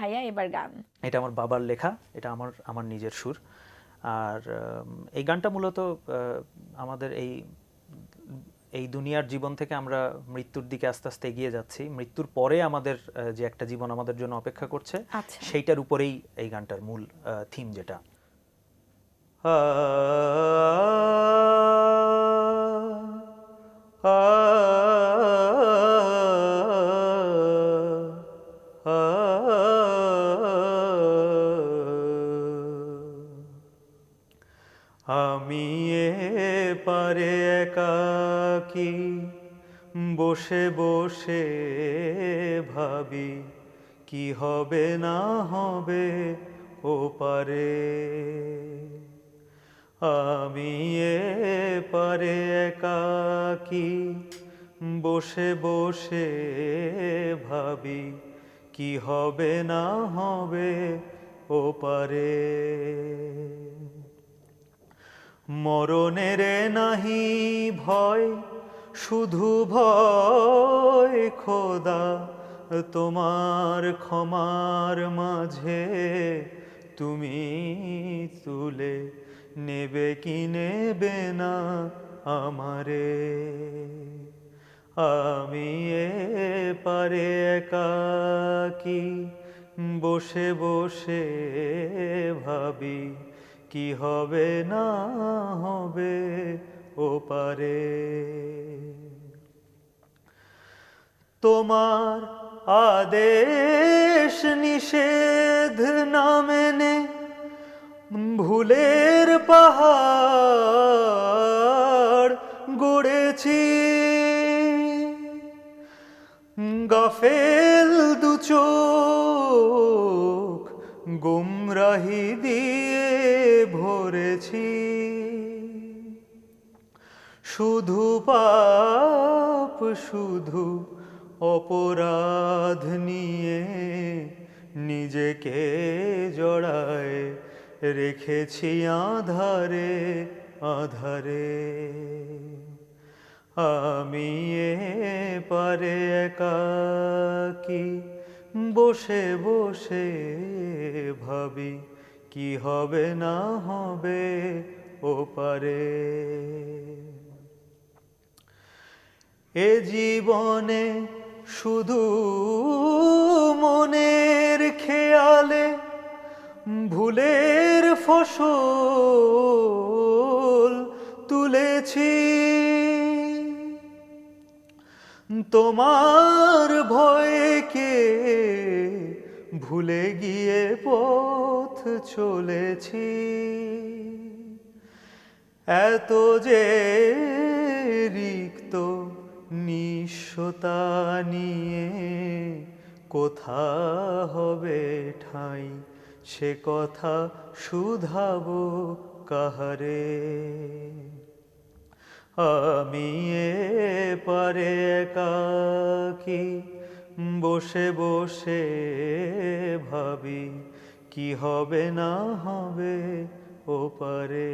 ভাইয়া এবার গান। এটা আমার বাবার লেখা এটা আমার আমার নিজের সুর। আর এই গানটা মূলত আমাদের এই এই দুনিয়ার জীবন থেকে আমরা মৃত্যুর দিকে আস্তে আস্তে এগিয়ে যাচ্ছি। মৃত্যুর পরে আমাদের যে একটা জীবন আমাদের জন্য অপেক্ষা করছে আচ্ছা। সেইটার উপরেই এই গানটার মূল থিম যেটা। আমি এ পারে একাকি, বসে বসে ভাবি, কি হবে না হবে ও পারে। আমি এ পারে একাকি, বসে বসে ভাবি, কি হবে না হবে ও পারে। মরণের নাহি ভয়, শুধু ভয় খোদা, তোমার ক্ষমার মাঝে তুমি তুলে নেবে কি নেবে না আমারে। আমি এ পারে একাকি বসে বসে ভাবি কি হবে না হবে ও পারে। তোমার আদেশ নিষেধ না মেনে ভুলের পাহাড় গড়েছি। গাফেল দু চোখ, গুমরাহি দিয়ে ভরেছি শুধু পাপ, শুধু অপরাধ নিয়ে নিজেকে জড়ায় রেখেছি আধারে আধারে। আমি এ পারে একাকি বসে বসে ভাবি কি হবে না হবে ও পারে। এ জীবনে শুধু মনের খেয়ালে ভুলের ফসল তুলেছি। তোমার ভয়কে ভুলে গিয়ে পথ চলেছি। এত যে রিক্ত নিঃস্বতা নিয়ে কোথা হবে ঠাঁই? সে কথা শুধাবো কাহারে? আমি এ পারে একাকি বসে বসে ভাবি কি হবে না হবে ও পারে।